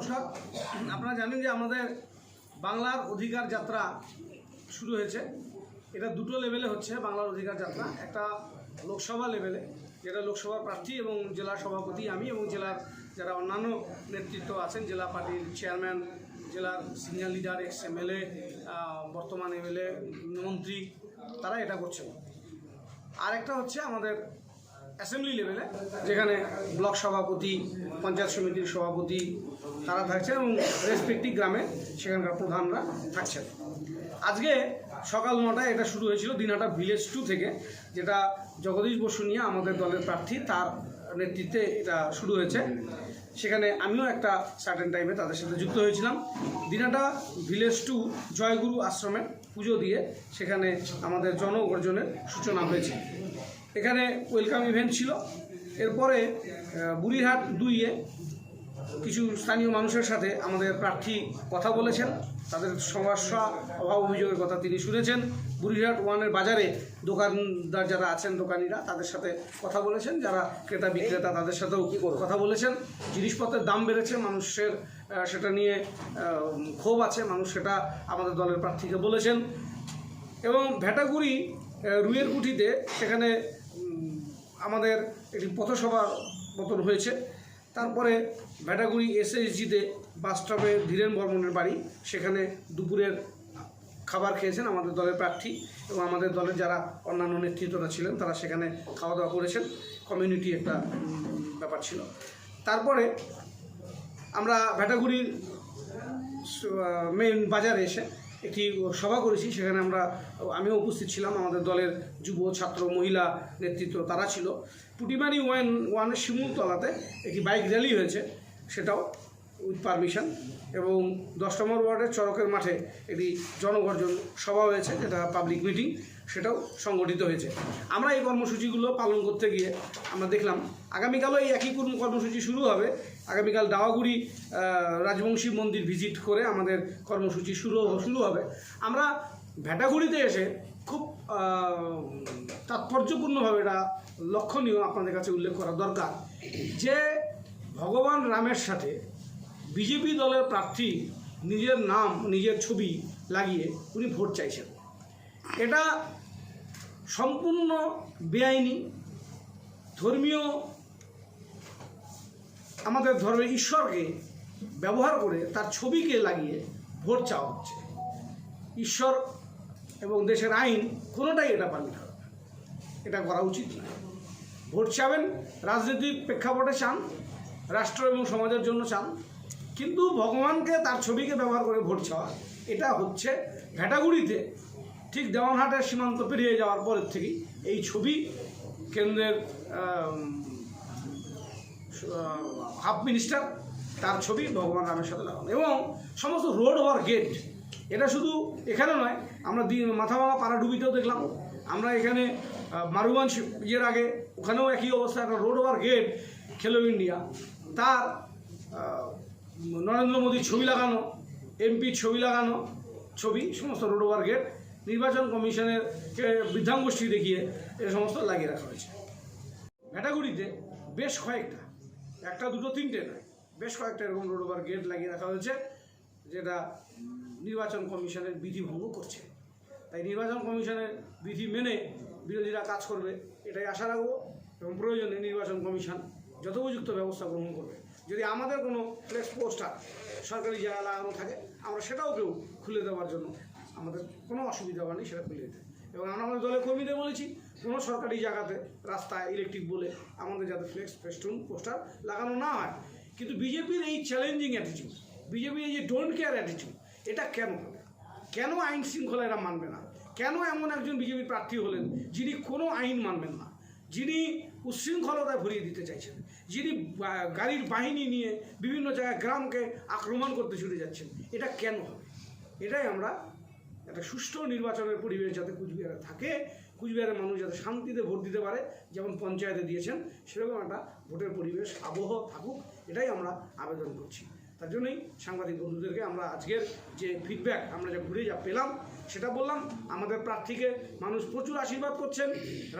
নমস্কার। আপনারা জানেন যে আমাদের বাংলার অধিকার যাত্রা শুরু হয়েছে। এটা দুটো লেভেলে হচ্ছে বাংলার অধিকার যাত্রা। একটা লোকসভা লেভেলে যেটা লোকসভা প্রার্থী এবং জেলা সভাপতি আমি এবং জেলার যারা অন্যান্য নেতৃত্ব আছেন, জেলা পার্টির চেয়ারম্যান জেলার সিনিয়র লিডার এক্স এমএলএ বর্তমান এমএলএ মন্ত্রী, তারা এটা করছেন। আর একটা হচ্ছে আমাদের অ্যাসেম্বলি লেভেলে, যেখানে ব্লক সভাপতি, পঞ্চায়েত সমিতির সভাপতি তারা থাকছেন এবং রেসপেক্টিভ গ্রামে সেখানকার প্রধানরা থাকছেন। আজকে সকাল নটায় এটা শুরু হয়েছিল, দিনহাটা ভিলেজ টু থেকে, যেটা জগদীশ বসু নিয়ে আমাদের দলের প্রার্থী, তার নেতৃত্বে এটা শুরু হয়েছে। সেখানে আমিও একটা সার্টেন টাইমে তাদের সাথে যুক্ত হয়েছিলাম। দিনাটা ভিলেজ টু জয়গুরু আশ্রমে পুজো দিয়ে সেখানে আমাদের জনগর্জনের সূচনা হয়েছে। এখানে ওয়েলকাম ইভেন্ট ছিল। এরপরে আহ, বুড়িরহাট দুইয়ে কিছু স্থানীয় মানুষের সাথে আমাদের প্রার্থী কথা বলেছেন। তাদের সমস্যা অভাব অভিযোগের কথা তিনি শুনেছেন। বুড়িরহাট ওয়ানের বাজারে দোকানদার যারা আছেন দোকানিরা তাদের সাথে কথা বলেছেন। যারা ক্রেতা বিক্রেতা তাদের সাথেও কথা বলেছেন। জিনিসপত্রের দাম বেড়েছে মানুষের সেটা নিয়ে ক্ষোভ আছে। মানুষ সেটা আমাদের দলের প্রার্থীকে বলেছেন। এবং ভেটাগুড়ি আহ, রুইয়ের কুঠিতে সেখানে আমাদের একটি পথসভা মতন হয়েছে। তারপরে ভেটাগুড়ি এসএসজিতে বাস স্টপে ধীরেন বর্মনের বাড়ি। সেখানে দুপুরের খাবার খেয়েছেন আমাদের দলের প্রার্থী এবং আমাদের দলের যারা অন্যান্য নেতৃত্বরা ছিলেন, তারা সেখানে খাওয়া দাওয়া করেছেন। কমিউনিটি একটা ব্যাপার ছিল। তারপরে আমরা ভেটাগুড়ির মেন বাজারে এসে একটি সভা করেছি, সেখানে আমরা, আমিও উপস্থিত ছিলাম, আমাদের দলের যুব, ছাত্র, মহিলা নেতৃত্ব তারা ছিল। পুটিমারি ওয়ান, ওয়ানের শিমুলতলাতে একটি বাইক র্যালি হয়েছে, সেটাও উইথ পারমিশন এবং দশ নম্বর ওয়ার্ডের চরকের মাঠে একটি জনগর্জন সভা হয়েছে, যেটা পাবলিক মিটিং সেটাও সংগঠিত হয়েছে। আমরা এই কর্মসূচিগুলো পালন করতে গিয়ে আমরা দেখলাম, আগামীকালও এই একই কর্মসূচি শুরু হবে। আগামীকাল দাওয়াগুড়ি রাজবংশী মন্দির ভিজিট করে আমাদের কর্মসূচি শুরু শুরু হবে। আমরা ভেটাগুড়িতে এসে খুব তাৎপর্যপূর্ণভাবে এটা লক্ষণীয় আপনাদের কাছে উল্লেখ করা দরকার যে ভগবান রামের সাথে বিজেপি দলের প্রার্থী নিজের নাম, নিজের ছবি লাগিয়ে উনি ভোট চাইছেন। এটা সম্পূর্ণ বেআইনি, ধর্মীয় আমাদের ধর্মের ঈশ্বরকে ব্যবহার করে তার ছবিকে লাগিয়ে ভোট চাওয়া হচ্ছে ঈশ্বর এবং দেশের আইন কোনোটাই এটা পালিত হবে না। এটা করা উচিত নয় ভোট চাবেন রাজনীতির প্রেক্ষাপটে চান, রাষ্ট্র এবং সমাজের জন্য চান, কিন্তু ভগবানকে তার ছবিকে ব্যবহার করে ভোট চাওয়া, এটা হচ্ছে ভেটাগুড়িতে ঠিক দেওয়ানহাটের সীমান্ত পেরিয়ে যাওয়ার পরের থেকেই এই ছবি কেন্দ্রের হাফ মিনিস্টার তার ছবি ভগবান রামের সাথে লাগানো এবং সমস্ত রোড ওভার গেট, এটা শুধু এখানে নয়, আমরা মাথাভাঙা পাড়াডুবিতেও দেখলাম। আমরা এখানে মারুগঞ্জ ইয়ের আগে, ওখানেও একই অবস্থা, একটা road over gate, Khelo India. তার নরেন্দ্র মোদীর ছবি লাগানো, এমপির ছবি লাগানো, ছবি, সমস্ত রোড ওভার গেট। নির্বাচন কমিশনের বৃদ্ধাঙ্গোষ্ঠী দেখিয়ে এ সমস্ত লাগিয়ে রাখা হয়েছে। ভেটাগুড়িতে বেশ কয়েকটা, একটা দুটো তিনটে নয় বেশ কয়েকটা এরকম রোড ওভার গেট লাগিয়ে রাখা হয়েছে, যেটা নির্বাচন কমিশনের বিধি ভঙ্গ করছে। তাই নির্বাচন কমিশনের বিধি মেনে বিরোধীরা কাজ করবে, এটাই আশা রাখব এবং প্রয়োজনে নির্বাচন কমিশন যথোপযুক্ত ব্যবস্থা গ্রহণ করবে। যদি আমাদের কোনো ফ্লেক্স পোস্টার সরকারি জায়গা লাগানো থাকে, আমরা সেটাও কেউ খুলে দেওয়ার জন্য আমাদের কোনো অসুবিধা হয়নি, সেটা খুলে দিতে। এবং আমরা আমাদের দলের কর্মীদের বলেছি, কোনো সরকারি জায়গাতে রাস্তায় ইলেকট্রিক বলে আমাদের যাতে ফ্লেক্স ফেস্টুন পোস্টার লাগানো না হয়। কিন্তু বিজেপির এই চ্যালেঞ্জিং অ্যাটিটিউড বিজেপির এই যে ডোন্ট কেয়ার অ্যাটিটিউড এটা কেন হবে? কেন আইন শৃঙ্খলা এরা মানবে না? কেন এমন একজন বিজেপির প্রার্থী হলেন যিনি কোনো আইন মানবেন না? যিনি উচ্ছৃঙ্খলতায় ভরিয়ে দিতে চাইছেন, যিনি গাড়ির বাহিনী নিয়ে বিভিন্ন জায়গায় গ্রামকে আক্রমণ করতে ছুটে যাচ্ছেন, এটা কেন হবে? এটাই আমরা একটা সুষ্ঠু নির্বাচনের পরিবেশ যাতে কুচবিহারে থাকে, কুচবিহারের মানুষ যাতে শান্তিতে ভোট দিতে পারে, যেমন পঞ্চায়েতে দিয়েছেন, সেরকম একটা ভোটের পরিবেশ, আবহ থাকুক, এটাই আমরা আবেদন করছি। তার জন্যই সাংবাদিক বন্ধুদেরকে আমরা আজকের যে ফিডব্যাক আমরা যা ঘুরে যা পেলাম, সেটা বললাম, আমাদের প্রার্থীকে মানুষ প্রচুর আশীর্বাদ করছেন,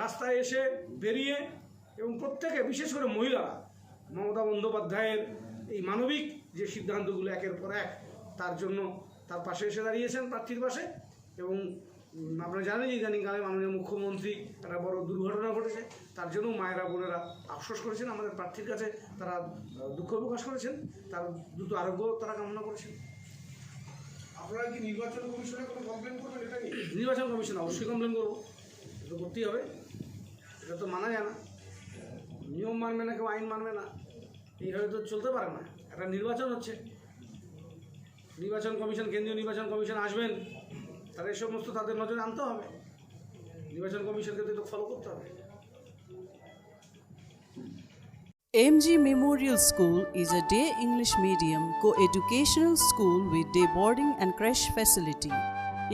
রাস্তায় এসে বেরিয়ে এবং প্রত্যেকে, বিশেষ করে মহিলারা, মমতা বন্দ্যোপাধ্যায়ের এই মানবিক যে সিদ্ধান্তগুলো একের পর এক, তার জন্য তার পাশে এসে দাঁড়িয়েছেন প্রার্থীর পাশে এবং আপনারা জানেন যে ইদানিংকালে মাননীয় মুখ্যমন্ত্রী একটা বড় দুর্ঘটনা ঘটেছে তার জন্য মায়েরা বোনেরা আফসোস করেছেন আমাদের প্রার্থীর কাছে তারা দুঃখ প্রকাশ করেছেন তার দ্রুত আরোগ্য তারা কামনা করেছেন। আপনারা কি নির্বাচন কমিশনে কোনো কমপ্লেন করবেন এটা নিয়ে? নির্বাচন কমিশন অবশ্যই কমপ্লেন করব এটা করতেই হবে এটা তো মানা যায় না। নিয়ম মানবে না কেউ আইন মানবে না এইভাবে তো চলতে পারে না একটা নির্বাচন হচ্ছে। নির্বাচন কমিশন কেন্দ্রীয় নির্বাচন কমিশন আসবেন তারা এই সমস্ত তাদের নজরে আনতে হবে নির্বাচন কমিশনকে তো ফলো করতে হবে MG Memorial School is a day English medium co-educational school with day boarding and creche facility.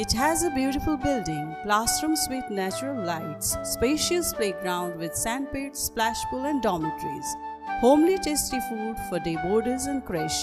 It has a beautiful building, classrooms with natural lights, spacious playground with sandpits, splash pool and dormitories, homely tasty food for day boarders and creche.